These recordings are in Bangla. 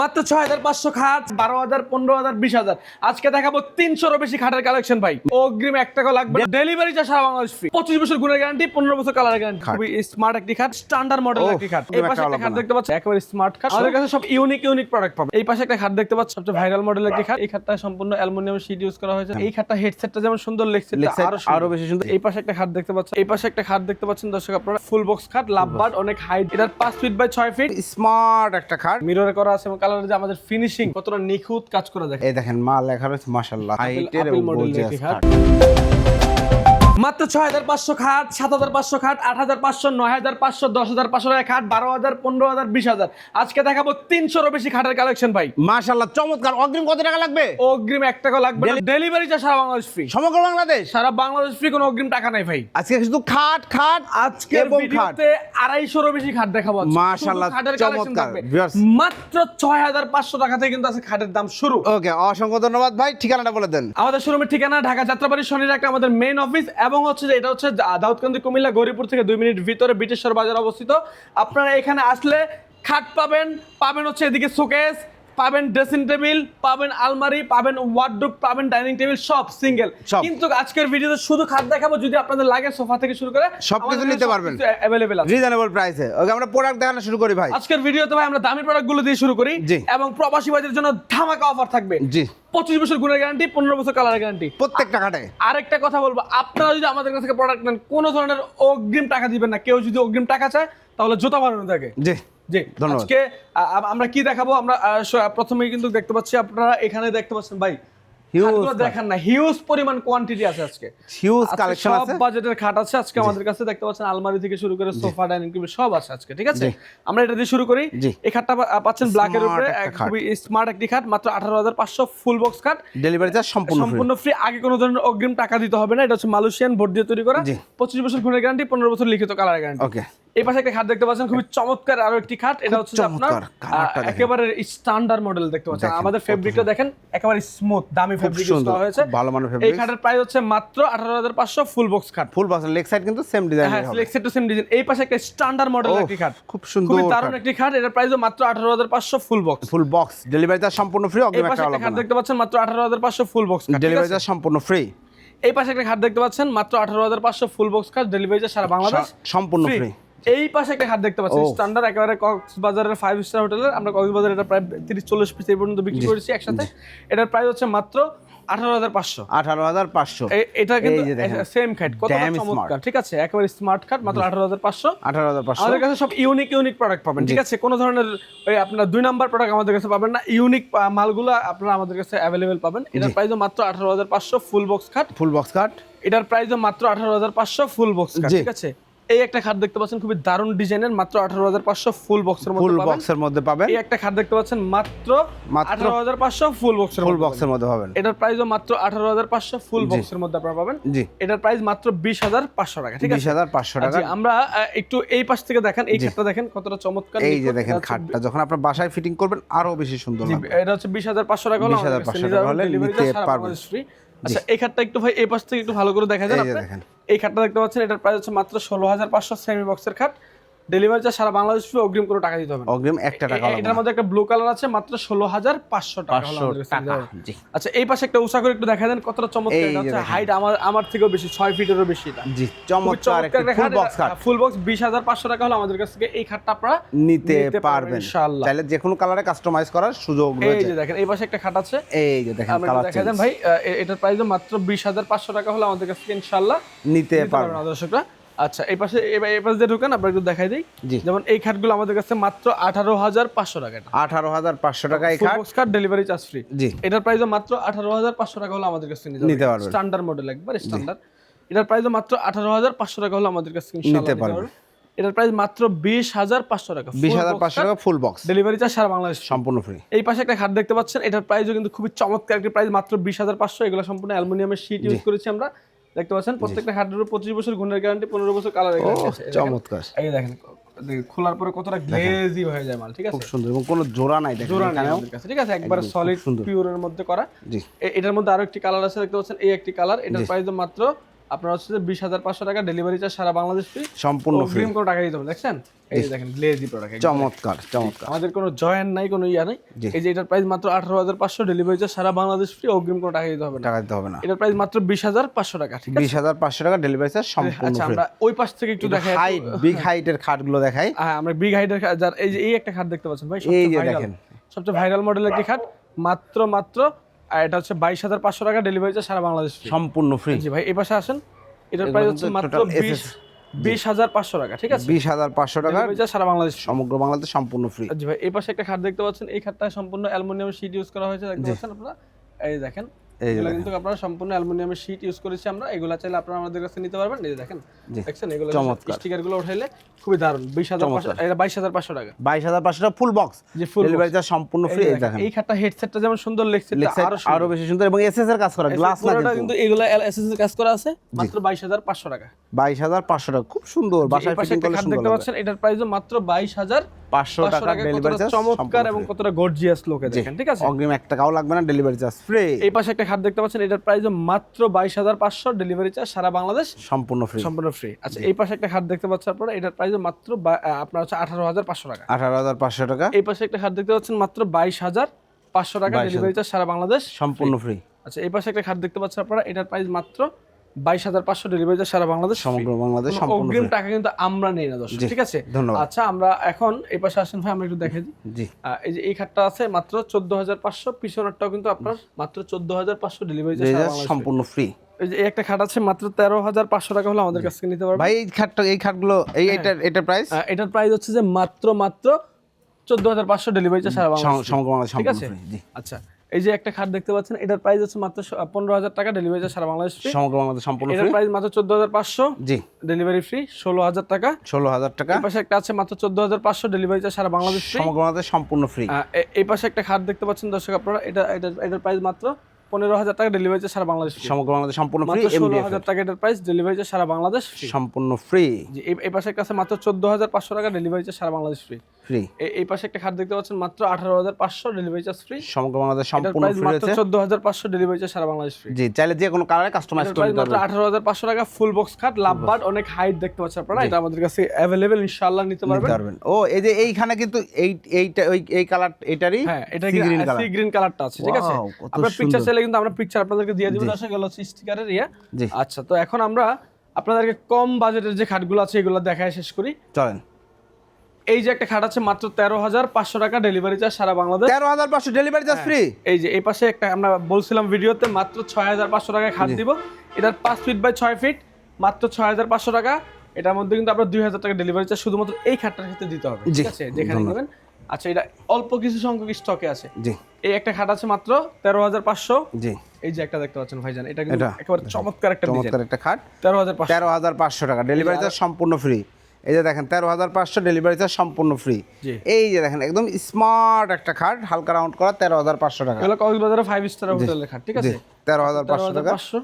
মাত্র ছয় হাজার পাঁচশো খাট বারো হাজার পনেরো হাজার বিশ হাজার আজকে দেখাবো তিনশোরও বেশি খাটের কালেকশন ভাই। অগ্রিম এক টাকা লাগবে ডেলিভারি চার্জ সারা বাংলাদেশ ফ্রি পঁচিশ বছর গুণের গ্যারান্টি পনেরো বছর কালার গ্যারান্টি খুবই স্মার্ট একটি খাট স্ট্যান্ডার্ড মডেল একটি খাট। এই পাশে একটা খাট দেখতে পাচ্ছ একেবারে স্মার্ট খাট। আমাদের কাছে সব ইউনিক ইউনিক প্রোডাক্ট পাবে এই পাশে একটা খাট দেখতে পাচ্ছ সবচেয়ে ভাইরাল মডেল একটি খাট। এই খাটটা সম্পূর্ণ অ্যালুমিনিয়াম শীট ইউজ করা হয়েছে। এই খাটটা হেডসেটটা যেমন সুন্দর লেগছে আরও আরও বেশি সুন্দর। এই পাশে একটা খাট দেখতে পাচ্ছেন? এই পাশে একটা খাট দেখতে পাচ্ছেন দর্শক আপনারা? ফুল বক্স খাট লাভবার্ড অনেক হাইট এটার পাঁচ ফিট বাই ছয় ফিট স্মার্ট একটা খাট। মিররে করা আছে এবং কালারের যে আমাদের ফিনিশিং কতটা নিখুঁত কাজ করা দেখে এই দেখেন মাল লেখা রয়েছে মাশাআল্লাহ। হাইটের মডেল মাত্র ছয় হাজার পাঁচশো খাট সাত হাজার পাঁচশো খাট আট হাজার পাঁচশো নয় হাজার পাঁচশো দশ হাজার পাঁচশো টাকা খাট বারো হাজার পনেরো হাজার বিশ হাজার আজকে দেখাবো তিনশোরও বেশি খাটের কালেকশন ভাই। মাশাআল্লাহ চমৎকার। অগ্রিম কত টাকা লাগবে? অগ্রিম এক টাকা লাগবে ডেলিভারি চার্জ সারা বাংলাদেশ ফ্রি সমগ্র বাংলাদেশ? সারা বাংলাদেশ ফ্রি কোনো অগ্রিম টাকা নাই ভাই। আজকে শুধু খাট খাট আজকে ভিডিওতে আড়াইশোরও বেশি খাট দেখাবো খাটের চমৎকার। মাত্র ছয় হাজার পাঁচশো টাকা থেকে কিন্তু আজকে খাটের দাম শুরু। ওকে অসংখ্য ধন্যবাদ ভাই। ঠিকানাটা বলে দেন। আমাদের শোরুমের ঠিকানা ঢাকা যাত্রাবাড়ি শনির একটা আমাদের মেইন অফিস এবং হচ্ছে যে এটা হচ্ছে দাউদকান্দি, কুমিল্লা, গৌরীপুর থেকে দুই মিনিট ভিতরে ব্রিটিশ্বর বাজার অবস্থিত। আপনারা এখানে আসলে খাট পাবেন পাবেন হচ্ছে এদিকে শোকেস পাবেন ড্রেসিং টেবিল পাবেন আলমারি পাবেন ওয়ার্ডরোব পাবেন ডাইনিং টেবিল সব সিঙ্গেল কিন্তু আজকের ভিডিওতে শুধু খাট দেখাবো যদি আপনাদের লাগে সোফা থেকে শুরু করে সবকিছু নিতে পারবেন। অ্যাভেলেবেল আছে। রিজনেবল প্রাইসে ওকে আমরা প্রোডাক্ট দেখানো শুরু করি ভাই। আজকের ভিডিওতে ভাই আমরা দামি প্রোডাক্টগুলো দিয়ে শুরু করি এবং প্রবাসী ভাইদের জন্য ধামাকা অফার থাকবে। জি। পঁচিশ বছর গুণের গ্যারান্টি পনেরো বছর কালার গ্যারান্টি প্রত্যেকটা খাটে। আরেকটা কথা বলব আপনারা যদি আমাদের কাছ থেকে প্রোডাক্ট নেন কোনো ধরনের অগ্রিম টাকা দিবেন না। কেউ যদি অগ্রিম টাকা চায় তাহলে জুতা বানানো থাকে। জি। জি আজকে আমরা কি দেখাবো? আমরা প্রথমেই কিন্তু দেখতে পাচ্ছি আপনারা এখানে দেখতে পাচ্ছেন ভাই দেখেন না হিউজ পরিমাণ কোয়ান্টিটি আছে আজকে। হিউজ কালেকশন সব আছে। বাজেটের খাট আছে আজকে আমাদের কাছে দেখতে পাচ্ছেন আলমারি থেকে শুরু করে সোফা ডাইনিং টেবিল সব আছে আজকে ঠিক আছে? আমরা এটা দিয়ে শুরু করি। এই খাটটা পাচ্ছেন ব্ল্যাকের Smart উপরে। খুবই স্মার্ট একটি খাট মাত্র আঠারো হাজার পাঁচশো ফুল বক্স খাট। ডেলিভারি চার্জ সম্পূর্ণ সম্পূর্ণ ফ্রি আগে কোনো ধরনের অগ্রিম টাকা দিতে হবে না এটা হচ্ছে মালয়েশিয়ান বোর্ড দিয়ে তৈরি করা। জি। পঁচিশ বছর ফোনের গ্যারান্টি পনেরো বছর লিখিত কালার গ্যারান্টি ওকে এই পাশে একটা খাট দেখতে পাচ্ছেন খুবই চমৎকার আরও একটি খাট। এটা হচ্ছে আপনার। একেবারে স্ট্যান্ডার্ড মডেল দেখতে পাচ্ছেন। আমাদের ফেব্রিকটা দেখেন একেবারে স্মুথ দামি ফেব্রিক ইউজ হয়েছে। ভালো মানের এই খাটের প্রাইস হচ্ছে মাত্র আঠারো হাজার পাঁচশো ফুল বক্স খাট। ফুল বক্স লেগ সাইড কিন্তু সেম ডিজাইন হ্যাঁ সিলেক্টেড টু সেম ডিজাইন এই পাশে একটা স্ট্যান্ডার্ড মডেল একটি খাট। খুব সুন্দর খুবই দারুণ একটি খাট। এটার প্রাইসও মাত্র আঠারো হাজার পাঁচশো full box full box delivery charge সম্পূর্ণ ফ্রি এই অগ্রিম পাশে একটা একটা খাট দেখতে পাচ্ছেন মাত্র আঠারো হাজার পাঁচশো ফুল বক্স খাট ডেলিভারি? চার্জ সম্পূর্ণ ফ্রি এই পাশে একটা খাট দেখতে পাচ্ছেন মাত্র আঠারো হাজার পাঁচশো ফুল বক্স খাট। ডেলিভারি সারা বাংলাদেশ সম্পূর্ণ। ফ্রি এই পাশে একটা খাট দেখতে পাচ্ছি। স্ট্যান্ডার্ড একেবারে কক্সবাজারের ফাইভ স্টার হোটেলের। আমরা কক্সবাজারে এটা প্রায় তিরিশ চল্লিশ পিস এই পর্যন্ত বিক্রি করেছি একসাথে। এটার প্রাইস হচ্ছে মাত্র আঠারো হাজার পাঁচশো। আঠারো হাজার পাঁচশো। এটা কিন্তু। সেম খাট কত চমৎকার। ঠিক আছে? একেবারে স্মার্ট খাট মাত্র আঠারো হাজার পাঁচশো। আঠারো হাজার পাঁচশো। আমাদের কাছে সব ইউনিক ইউনিক প্রোডাক্ট পাবেন। ঠিক আছে? কোনো ধরনের ওই আপনার দুই নাম্বার প্রোডাক্ট আমাদের কাছে পাবেন না। ইউনিক মালগুলো আপনারা আমাদের কাছে অ্যাভেলেবেল পাবেন। এটার প্রাইসও মাত্র আঠারো হাজার পাঁচশো ফুল বক্স খাট ফুল বক্স কাট এটার প্রাইসও মাত্র আঠারো হাজার পাঁচশো ফুল বক্স। ঠিক আছে? এই একটা খাট দেখতে পাচ্ছেন খুবই দারুণ ডিজাইনের মাত্র আঠারো হাজার পাঁচশো ফুল বক্সের ফুল বক্সের মধ্যে পাবেন। এই একটা খাট দেখতে পাচ্ছেন মাত্র আঠারো হাজার পাঁচশো ফুল বক্সের ফুল বক্সের মধ্যে পাবেন। এটার প্রাইসও মাত্র আঠারো হাজার পাঁচশো ফুল বক্সের মধ্যে আপনারা পাবেন। জি। এটার প্রাইস মাত্র বিশ হাজার পাঁচশো টাকা ঠিক বিশ আছে হাজার পাঁচশো টাকা। আচ্ছা, আমরা একটু এই পাশ থেকে দেখেন এই খাটটা দেখেন কতটা চমৎকার এই যে দেখেন এটা খাটটা যখন আপনার বাসায় ফিটিং করবেন আরও বেশি সুন্দর লাগবে। এটা হচ্ছে বিশ হাজার পাঁচশো টাকা হলে 20,500 টাকা হলে নিতে পারবেন। আচ্ছা এই খাটটা একটু ভাই এই পাশ থেকে একটু ভালো করে দেখা যায় এই খাটটা দেখতে পাচ্ছেন এটার প্রাইস হচ্ছে মাত্র ষোলো হাজার পাঁচশো সেমি বক্সের খাট। ডেলিভারি চার্জ সারা বাংলাদেশ ফ্রি অগ্রিম করে টাকা দিতে হবে অগ্রিম একটা টাকা এটার মধ্যে একটা ব্লু কালার আছে মাত্র ষোলো হাজার পাঁচশো টাকা। জি। আচ্ছা এই পাশে একটা উষা করে একটু দেখা দেন কতটা চমৎকার হাইট আমার আমার থেকেও বেশি ছয় ফিটেরও বেশি জি চমৎকার full box cut full box বিশ হাজার পাঁচশো টাকা হলে আমাদের কাছ থেকে এই খাটটা আপনারা নিতে পারবেন ইনশাআল্লাহ। চাইলে যে কোনো কালারে কাস্টমাইজ করার সুযোগ এই যে দেখেন এই পাশে একটা খাট আছে। এই যে দেখেন কালার দেখা দেন ভাই এটার প্রাইস মাত্র বিশ হাজার পাঁচশো টাকা হলে আমাদের কাছ থেকে ইনশাল্লাহ নিতে পারবেন দর্শকরা আচ্ছা এই পাশে এই পাশে দিয়ে ঢুকেন আমরা একটু দেখাই দিই। যেমন এই খাটগুলো আমাদের কাছে মাত্র আঠারো হাজার পাঁচশো টাকা আঠারো হাজার পাঁচশো টাকা এই ফুল খাট। ডেলিভারি চার্জ ফ্রি জি। এটার প্রাইস মাত্র আঠারো হাজার পাঁচশো টাকা হলে আমাদের কাছে নিতে পারবেন। স্ট্যান্ডার্ড মডেল একবার স্ট্যান্ডার্ড এটার প্রাইস মাত্র আঠারো হাজার পাঁচশো টাকা হলে আমাদের কাছে নিতে। পারবেন। এটার প্রাইস মাত্র বিশ হাজার পাঁচশো টাকা। বিশ হাজার পাঁচশো টাকা ফুল বক্স ডেলিভারি চার্জ সারা বাংলাদেশ সম্পূর্ণ ফ্রি এই পাশে একটা খাট দেখতে পাচ্ছেন এটার প্রাইসও কিন্তু খুবই চমৎকার। একটি প্রাইস মাত্র বিশ হাজার পাঁচশো এগুলো সম্পূর্ণ অ্যালুমিনিয়ামের শীট ইউজ করেছি আমরা। দেখতে পাচ্ছেন? প্রত্যেকটা হার্ডওয়্যার পঁচিশ বছর গুণের গ্যারান্টি পনেরো বছর কালার চমৎকার। এই দেখেন খোলার পরে কতটা গ্লেজি হয়ে যায় মাল ঠিক আছে? খুব সুন্দর এবং কোনো জোড়া নাই দেখেন জোড়া নাই আমাদের কাছে, ঠিক আছে? একবার সলিড। পিওরের মধ্যে করা। জি। এটার মধ্যে আরও একটি কালার আছে দেখতে পাচ্ছেন? এই একটি কালার এটার প্রাইস মাত্র আপনার হচ্ছে বিশ হাজার পাঁচশো টাকা ডেলিভারি চার্জ সারা বাংলাদেশ ফ্রি সম্পূর্ণ ফ্রি কোনো টাকা দিতে হবে দেখছেন? এই দেখেন গ্লেজি প্রোডাক্ট চমৎকার চমৎকার। আমাদের কোনো জয়েন নাই কোনো ইয়া নাই। এই যে এটার প্রাইস মাত্র আঠারো হাজার পাঁচশো ডেলিভারি চার্জ সারা বাংলাদেশ ফ্রি অগ্রিম কোনো টাকা দিতে হবে টাকা দিতে হবে না। এটার প্রাইস মাত্র বিশ হাজার পাঁচশো টাকা ঠিক বিশ হাজার পাঁচশো টাকা ডেলিভারি চার্জ সম্পূর্ণ আচ্ছা আমরা ওই পাশ থেকে একটু দেখাই। হাইট বিগ হাইটের খাটগুলো দেখাই। হ্যাঁ আমরা বিগ হাইটের যার এই যে এই একটা খাট দেখতে পাচ্ছেন ভাই এই সবচেয়ে যে ভাইরাল দেখেন। সবচেয়ে ভাইরাল মডেলের একটি খাট মাত্র মাত্র আর এটা হচ্ছে বাইশ হাজার পাঁচশো টাকা ডেলিভারি চার্জ সারা বাংলাদেশ সম্পূর্ণ ফ্রি জি ভাই এই পাশে আসেন। এটার প্রাইস হচ্ছে মাত্র বিশ বিশ হাজার পাঁচশো টাকা ঠিক আছে? বিশ হাজার পাঁচশো টাকা। সারা বাংলাদেশ সমগ্র বাংলাদেশ সম্পূর্ণ ফ্রি জি ভাই এই পাশে একটা খাট দেখতে পাচ্ছেন। এই খাটটা সম্পূর্ণ অ্যালুমিনিয়াম শিট ইউজ করা হয়েছে দেখতে পাচ্ছেন আপনারা? এই দেখেন এগুলো কিন্তু আপনারা সম্পূর্ণ অ্যালুমিনিয়ামের শীট ইউজ করেছি আমরা। এগুলা চাইলে আপনারা আমাদের কাছে নিতে পারবেন। এই দেখেন দেখছেন? এগুলো স্টিকারগুলো উঠাইলে খুবই দারুণ। বিশ হাজার এটা বাইশ হাজার পাঁচশো টাকা। বাইশ হাজার পাঁচশো টাকা ফুল বক্স যে ফুল সম্পূর্ণ ফ্রি এই দেখেন এই খাটটা হেডসেটটা যেমন সুন্দর লেগছে আরও বেশি সুন্দর এবং এসএস এর কাজ করা গ্লাস না কিন্তু এগুলো এসএস এর কাজ করা আছে মাত্র বাইশ হাজার পাঁচশো টাকা। বাইশ হাজার পাঁচশো টাকা খুব সুন্দর। বাসায় পাশে ফিটিং করলে সুন্দর দেখতে পাচ্ছেন এটার প্রাইসও মাত্র বাইশ হাজার পাঁচশো টাকা ডেলিভারি চার্জ চমৎকার এবং কতটা গর্জিয়াস লোকে দেখেন ঠিক আছে? অগ্রিম এক টাকাও লাগবে না ডেলিভারি চার্জ ফ্রি এই পাশে একটা খাট দেখতে পাচ্ছেন এটার প্রাইস মাত্র বাইশ হাজার পাঁচশো ডেলিভারি চার্জ সারা বাংলাদেশ সম্পূর্ণ ফ্রি সম্পূর্ণ ফ্রি আচ্ছা এই পাশে একটা খাট দেখতে পাচ্ছেন আপনারা এটার প্রাইস মাত্র আপনার হচ্ছে আঠারো হাজার পাঁচশো টাকা। আঠারো হাজার পাঁচশো টাকা। এই পাশে একটা খাট দেখতে পাচ্ছেন মাত্র বাইশ হাজার পাঁচশো টাকা ডেলিভারি চার্জ সারা বাংলাদেশ সম্পূর্ণ ফ্রি আচ্ছা এই পাশে একটা খাট দেখতে পাচ্ছেন আপনারা এটার প্রাইস মাত্র বাইশ হাজার পাঁচশো ডেলিভারি সারা বাংলাদেশ। সমগ্র বাংলাদেশ অগ্রিম টাকা কিন্তু আমরা নেই না দর্শক ঠিক আছে? ধন্যবাদ। আচ্ছা আমরা এখন এই পাশে আসেন ভাই আমরা একটু দেখে দিই। জি। এই যে এই খাটটা আছে মাত্র চোদ্দ হাজার পাঁচশো পিছনেরটাও কিন্তু আপনার মাত্র চোদ্দ হাজার পাঁচশো ডেলিভারি সম্পূর্ণ ফ্রি এই যে একটা খাট আছে মাত্র তেরো হাজার পাঁচশো টাকা হলে আমাদের কাছ থেকে নিতে পারবেন। ভাই এই খাটটা এই খাটগুলো এই হ্যাঁ। এটার এটার প্রাইস এটার প্রাইস হচ্ছে যে মাত্র মাত্র চোদ্দ হাজার পাঁচশো ডেলিভারি সারা বাংলাদেশ ঠিক আছে? আচ্ছা। এই যে একটা খাট দেখতে পাচ্ছেন এটার প্রাইস হচ্ছে মাত্র পনেরো হাজার টাকা ডেলিভারি সারা বাংলাদেশ সমগ্র বাংলাদেশ সম্পূর্ণ এটার প্রাইস মাত্র চোদ্দ হাজার পাঁচশো। জি। ডেলিভারি ফ্রি ষোলো হাজার টাকা। ষোলো হাজার টাকা। এই পাশে একটা আছে মাত্র চোদ্দ হাজার পাঁচশো ডেলিভারি সারা বাংলাদেশ সমগ্র বাংলাদেশ সম্পূর্ণ ফ্রি এই পাশে একটা খাট দেখতে পাচ্ছেন দর্শক আপনারা এটা এটা- এটার প্রাইস মাত্র পনেরো হাজার টাকা ডেলিভারি চার্জ সারা বাংলাদেশ সমগ্র বাংলাদেশ সম্পূর্ণ ফ্রি ষোলো হাজার টাকা এটার প্রাইস ডেলিভারি চার্জ সারা বাংলাদেশ সম্পূর্ণ ফ্রি এই- পাশে আছে মাত্র চোদ্দ হাজার পাঁচশো টাকা ডেলিভারি চার্জ সারা বাংলাদেশ ফ্রি ফ্রি এই পাশে একটা খাট দেখতে পাচ্ছেন মাত্র আঠারো হাজার পাঁচশো ডেলিভারি চার্জ ফ্রি সমগ্র বাংলাদেশ সম্পূর্ণ ফ্রি মাত্র চোদ্দ হাজার পাঁচশো ডেলিভারি চার্জ সারা বাংলাদেশ ফ্রি জি চাইলে যে কোনো কালারে কাস্টমাইজ করে প্রাইস মাত্র আঠারো হাজার পাঁচশো টাকা ফুল বক্স খাট লাভবার্ড অনেক হাইট দেখতে পাচ্ছেন আপনারা এটা আমাদের কাছে অ্যাভেলেবেল ইনশাআল্লাহ নিতে পারবেন। ও এই যে এইখানে কিন্তু এই এইটা ওই এই কালার এটারই হ্যাঁ এটা গ্রিন কালার সি গ্রিন কালারটা আছে ঠিক আছে? আমরা পিকচার চাইলে কিন্তু আমরা পিকচার আপনাদেরকে দিয়ে দিব এগুলো হচ্ছে স্টিকারের ইয়া। আচ্ছা তো এখন আমরা আপনাদেরকে কম বাজেটের যে খাটগুলো আছে এগুলো দেখায় শেষ করি। চলেন। এই যে একটা খাট আছে মাত্র তেরো হাজার পাঁচশো টাকা ডেলিভারি চার্জ সারা বাংলাদেশ। তেরো হাজার পাঁচশো ডেলিভারি চার্জ ফ্রি এই যে এই পাশে একটা আমরা বলছিলাম ভিডিওতে মাত্র ছয় হাজার পাঁচশো টাকায় খাট দিব। এটার পাঁচ ফিট বাই ছয় ফিট মাত্র ছয় হাজার পাঁচশো টাকা। এটার মধ্যে কিন্তু আপনার দুই হাজার টাকা ডেলিভারি চার্জ শুধুমাত্র এই খাটটার ক্ষেত্রে দিতে হবে। ঠিক আছে? যেখানে। নেবেন। আচ্ছা এটা অল্প কিছু সংখ্যক স্টকে আছে। জি। এই একটা খাট আছে মাত্র তেরো হাজার পাঁচশো। জি। এই যে একটা দেখতে পাচ্ছেন ভাইজান এটা কিন্তু একেবারে চমৎকার একটা ডিজাইন চমৎকার একটা খাট। তেরো হাজার তেরো হাজার পাঁচশো টাকা। ডেলিভারি চার্জ সম্পূর্ণ ফ্রি এই যে দেখেন তেরো হাজার পাঁচশো ডেলিভারি চার্জ সম্পূর্ণ ফ্রি এই যে দেখেন একদম স্মার্ট একটা খাট হালকা রাউন্ড করা তেরো হাজার পাঁচশো টাকা। কক্সবাজারে ফাইভ স্টার হোটেলের খাট ঠিক আছে? তেরো হাজার পাঁচশো টাকা। পাঁচশো।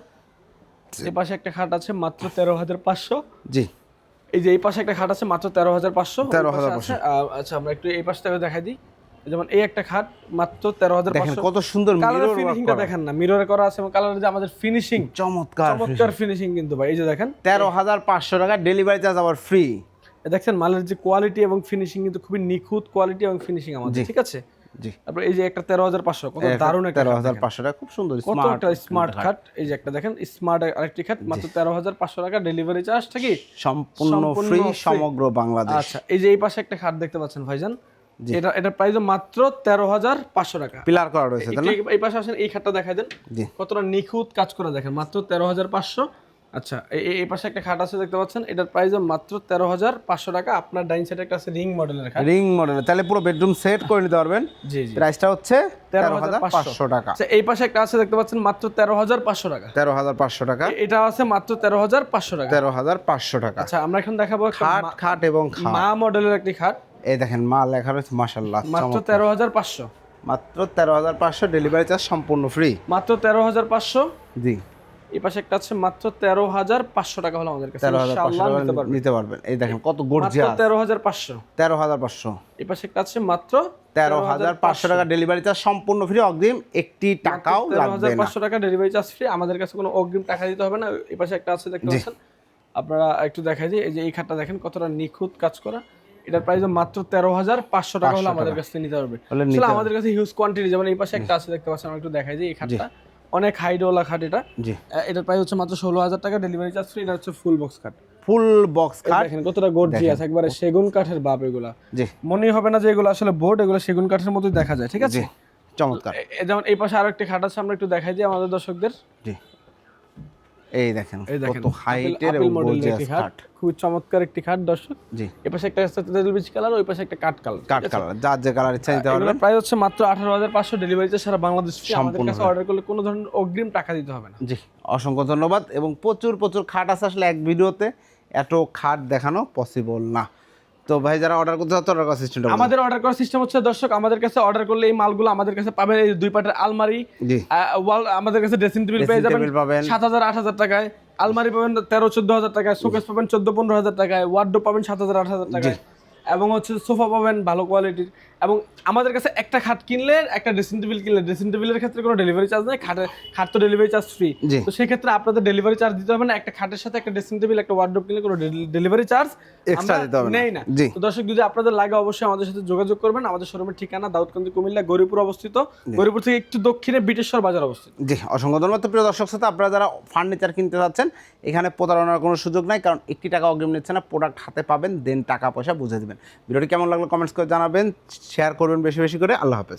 এই পাশে একটা খাট আছে মাত্র তেরো হাজার পাঁচশো। জি। এই যে এই পাশে একটা খাট আছে মাত্র তেরো হাজার পাঁচশো। 13,500 আচ্ছা আমরা একটু এই পাশটাকে থেকে দেখাই দিই। যেমন এই একটা খাট মাত্র তেরো হাজার দেখেন কত সুন্দর কালারের ফিনিশিংটা দেখেন না মিররে করা আছে এবং কালারের যে আমাদের ফিনিশিং চমৎকার চমৎকার ফিনিশিং কিন্তু ভাই এই যে দেখেন। তেরো হাজার পাঁচশো টাকা ডেলিভারি চার্জ আবার ফ্রি দেখছেন মালের যে কোয়ালিটি এবং ফিনিশিং কিন্তু খুবই নিখুঁত কোয়ালিটি এবং ফিনিশিং আমাদের ঠিক আছে? জি। তারপর এই যে একটা তেরো হাজার পাঁচশো কত দারুণ একটা তেরো হাজার পাঁচশো টাকা খুব সুন্দর কত একটা স্মার্ট খাট। এই যে একটা দেখেন স্মার্ট আরেকটি খাট মাত্র তেরো হাজার পাঁচশো টাকা ডেলিভারি চার্জটা কি সম্পূর্ণ সম্পূর্ণ ফ্রি সমগ্র বাংলাদেশ। আচ্ছা এই যে এই পাশে একটা খাট দেখতে পাচ্ছেন ভাইজান এটা এটার প্রাইস মাত্র তেরো হাজার পাঁচশো টাকা। পিলার করা রয়েছে এই- পাশে আসেন এই খাটটা দেখা দেন। কতটা নিখুঁত কাজ করে দেখেন মাত্র তেরো হাজার পাঁচশো। আচ্ছা এই- পাশে একটা খাট আছে দেখতে পাচ্ছেন। এটার প্রাইস মাত্র তেরো হাজার পাঁচশো টাকা। আপনার ডাইন সাইডে একটা আছে রিং মডেলের খাট। রিং মডেল তাহলে পুরো বেডরুম সেট করে নিতে পারবেন। জি জি। প্রাইসটা হচ্ছে তেরো হাজার পাঁচশো টাকা। আচ্ছা এই পাশে একটা আছে দেখতে পাচ্ছেন মাত্র তেরো হাজার পাঁচশো টাকা। তেরো হাজার পাঁচশো টাকা। এটা আছে মাত্র তেরো হাজার পাঁচশো টাকা। তেরো হাজার পাঁচশো টাকা। আচ্ছা আমরা এখন দেখাবো খাট খাট এবং মা মডেলের একটি খাট। এই দেখেন মা লেখা রয়েছে মাসাল্লাহ মাত্র তেরো হাজার পাঁচশো মাত্র তেরো হাজার পাঁচশো ডেলিভারি চার্জ সম্পূর্ণ ফ্রি মাত্র তেরো হাজার পাঁচশো জি এই পাশে একটা আছে মাত্র তেরো হাজার পাঁচশো টাকা হলো আমাদের কাছে তেরো হাজার পাঁচশো ইনশাআল্লাহ টাকা নিতে পারবেন এই দেখেন কত মাত্র গর্জিয়াস তেরো হাজার পাঁচশো তেরো হাজার পাঁচশো এই পাশে একটা আছে মাত্র তেরো হাজার পাঁচশো টাকা ডেলিভারি চার্জ সম্পূর্ণ ফ্রি অগ্রিম একটি টাকাও তেরো হাজার পাঁচশো টাকা ডেলিভারি চার্জ ফ্রি আমাদের কাছে কোনো অগ্রিম টাকা দিতে হবে না এই পাশে একটা আছে দেখতে পাচ্ছেন আপনারা একটু দেখাই দিই এই যে এই খাটটা দেখেন কতটা নিখুঁত কাজ করা এটার প্রাইস মাত্র তেরো হাজার পাঁচশো টাকা হলে আমাদের কাছ থেকে নিতে পারবে। আমাদের কাছে হিউজ কোয়ান্টিটি যেমন এই পাশে একটা আছে দেখতে পাচ্ছেন আমি একটু দেখাই দিই এই খাটটা। অনেক হাইডোলা খাট এটা। এটার প্রাইস হচ্ছে মাত্র ষোলো হাজার টাকা ডেলিভারি চার্জ ফ্রি এটা হচ্ছে ফুল বক্স খাট। ফুল বক্স খাট। দেখেন কতটা গর্জিয়াস একবারে সেগুন কাঠের বাপ এগুলা। মনে হবে না যে এগুলো আসলে বোর্ড এগুলো সেগুন কাঠের মতোই দেখা যায় ঠিক আছে? চমৎকার। যেমন এই পাশে আরও একটি খাট আছে আমরা একটু দেখাই দিই আমাদের দর্শকদের। এই দেখেন এই দেখেন কত হাইটের এবং গর্জিয়াস খাট খুব চমৎকার একটি খাট দর্শক। জি। এই পাশে একটা আছে কালার ওই পাশে একটা কাট কালার কাট কালার যার যে কালার ইচ্ছা নিতে পারবেন। প্রায় হচ্ছে মাত্র আঠারো হাজার পাঁচশো ডেলিভারি চার্জ সারা বাংলাদেশ। আমাদের কাছে অর্ডার করলে কোনো ধরনের অগ্রিম টাকা দিতে হবে না। জি অসংখ্য ধন্যবাদ এবং প্রচুর প্রচুর খাট আছে আসলে এক ভিডিওতে। এত খাট দেখানো পসিবল না। তো ভাই যারা অর্ডার করতে চাচ্ছে অর্ডার করার সিস্টেমটা আমাদের অর্ডার করার সিস্টেম হচ্ছে দর্শক আমাদের কাছে অর্ডার করলে এই মালগুলো আমাদের কাছে পাবেন এই দুই পাটের আলমারি জি। ওয়াল আমাদের কাছে ড্রেসিং টেবিল পেয়ে যাবেন। সাত হাজার আট হাজার টাকায়। আলমারি পাবেন তেরো চোদ্দ হাজার টাকায় শোকেস পাবেন চোদ্দ পনেরো হাজার টাকায় ওয়ার্ডরোব পাবেন সাত হাজার আট হাজার টাকায়। এবং হচ্ছে সোফা পাবেন ভালো কোয়ালিটির এবং আমাদের কাছে একটা খাট কিনলে একটা ড্রেসিং টেবিল কিনলে ড্রেসিং টেবিলের ক্ষেত্রে কোনো ডেলিভারি চার্জ নেই খাটে খাট তো ডেলিভারি চার্জ ফ্রি তো সেই ক্ষেত্রে আপনাদের ডেলিভারি চার্জ দিতে হবে না একটা খাটের সাথে একটা ড্রেসিং টেবিল একটা ওয়ার্ডরোব কিনলে কোনো ডেলিভারি চার্জ এক্সট্রা দিতে হবে। নেই না। তো দর্শক যদি আপনাদের লাগে অবশ্যই আমাদের সাথে যোগাযোগ করবেন। আমাদের শোরুমের ঠিকানা দাউদকান্দি কুমিল্লা গরিপুর অবস্থিত। গরিপুর থেকে একটু দক্ষিণে বিটেশ্বর বাজার অবস্থিত। জি অসংখ্য ধন্যবাদ। প্রিয় দর্শক সাথে আপনারা যারা ফার্নিচার কিনতে যাচ্ছেন এখানে প্রতারণার কোনো সুযোগ নাই কারণ একটি টাকা অগ্রিম নিচ্ছে না। প্রোডাক্ট হাতে পাবেন দেন টাকা পয়সা বুঝে দেবেন। ভিডিওটি কেমন লাগল কমেন্টস করে জানাবেন। শেয়ার করবেন বেশি বেশি করে। আল্লাহ হাফেজ।